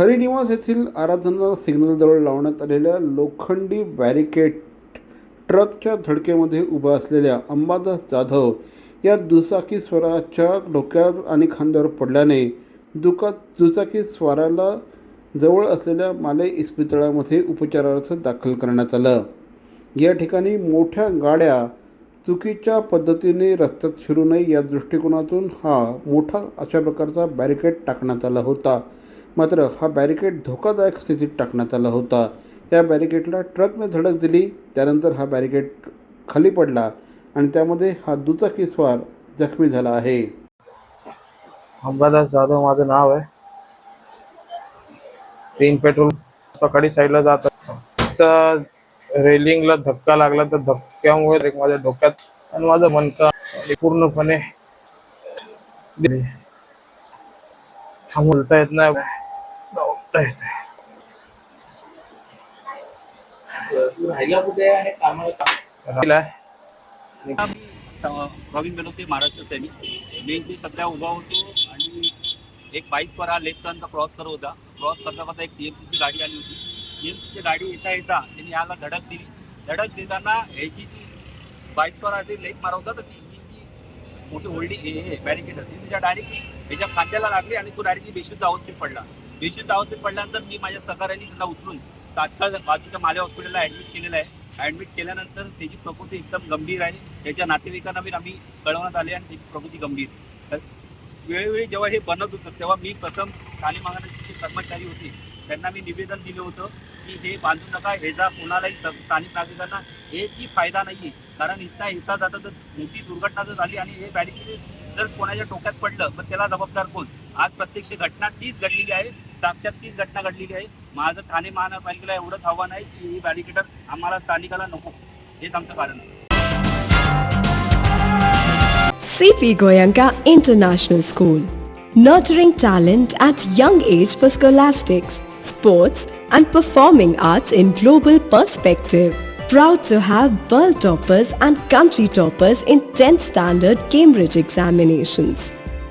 खरी निवास येथील आराधना सिग्नलजवळ लावण्यात आलेल्या लोखंडी बॅरिकेड ट्रकच्या धडकेमध्ये उभा असलेल्या अंबादास जाधव या दुचाकी स्वराच्या डोक्यावर आणि खांद्यावर पडल्याने दुका दुचाकी स्वाराला जवळ असलेल्या माले इस्पितळामध्ये उपचारार्थ दाखल करण्यात आलं. या ठिकाणी मोठ्या गाड्या चुकीच्या पद्धतीने रस्त्यात शिरू नये या दृष्टिकोनातून हा मोठा अशा प्रकारचा बॅरिकेड टाकण्यात आला होता. मात्र हा बॅरिकेड धोकादायक स्थितीत टाकण्यात आला होता. या बॅरिकेडला ट्रकने धडक दिली त्यानंतर हा बॅरिकेड खाली पडला आणि त्यामध्ये हा दुचाकीस्वार जखमी झाला आहे. अंबादास जाधव माझं नाव आहे. तीन पेट्रोल सकाळी साईडला जात रेलिंगला धक्का लागला तर धक्क्यामुळे एक माझ्या डोक्यात आणि माझं मनका पूर्णपणे गेले. हा बोलता येत नाही. येत नाही. राहिला कुठे आहे आणि कामाला प्रवीण बेलोसे महाराष्ट्र सैनिक. मी इथे सध्या उभा होतो आणि एक बाईक पर हा लेफ्ट टर्नचा क्रॉस करत होता. क्रॉस करता करता एक टीएमसीची गाडी आली होती. टीएमसीची गाडी येता येता त्यांनी याला धडक दिली. धडक देताना ह्याची जी बाईकवर आधी लेक मारवता तर ती मोठी होल्डिंग हे बॅरिकेड होती. तिच्या डायरेक्ट ह्याच्या खांद्याला लागली आणि तो डायरेक्टली बेशुद्ध अवस्थेत पडला. बेशुद्ध अवस्थेत पडल्यानंतर मी माझ्या सहकार्याने त्यांना उचलून तात्काळ बाजूच्या माले हॉस्पिटलला ॲडमिट केलेलं आहे. ॲडमिट केल्यानंतर त्याची प्रकृती एकदम गंभीर आहे. त्याच्या नातेवाईकांना बी आम्ही कळवण्यात आले आणि त्याची प्रकृती गंभीर. तर वेळोवेळी जेव्हा हे बनत होतं तेव्हा मी प्रथम ठाणे महानगरचे जे कर्मचारी होते त्यांना मी निवेदन दिलं होतं की हे बांधू नका ह्याचा कोणालाही स्थानिक नागरिकांना. एकही फायदा नाही आहे कारण इथं येता जाता तर मोठी दुर्घटना जर झाली आणि हे बॅरिकेड जर कोणाच्या डोक्यात पडलं तर त्याला जबाबदार कोण? आज प्रत्यक्ष घटना तीच घडलेली आहे. साक्षात तीच घटना घडलेली आहे माझं ठाणे महानगरपालिकेला एवढंच आव्हान आहे की ही बॅरिकेडर आम्हाला स्थानिकाला नको हेच आमचं कारण आहे CP Goyanka International School. Nurturing talent at young age for scholastics, sports, and performing arts in global perspective. Proud to have world toppers and country toppers in 10th standard Cambridge examinations.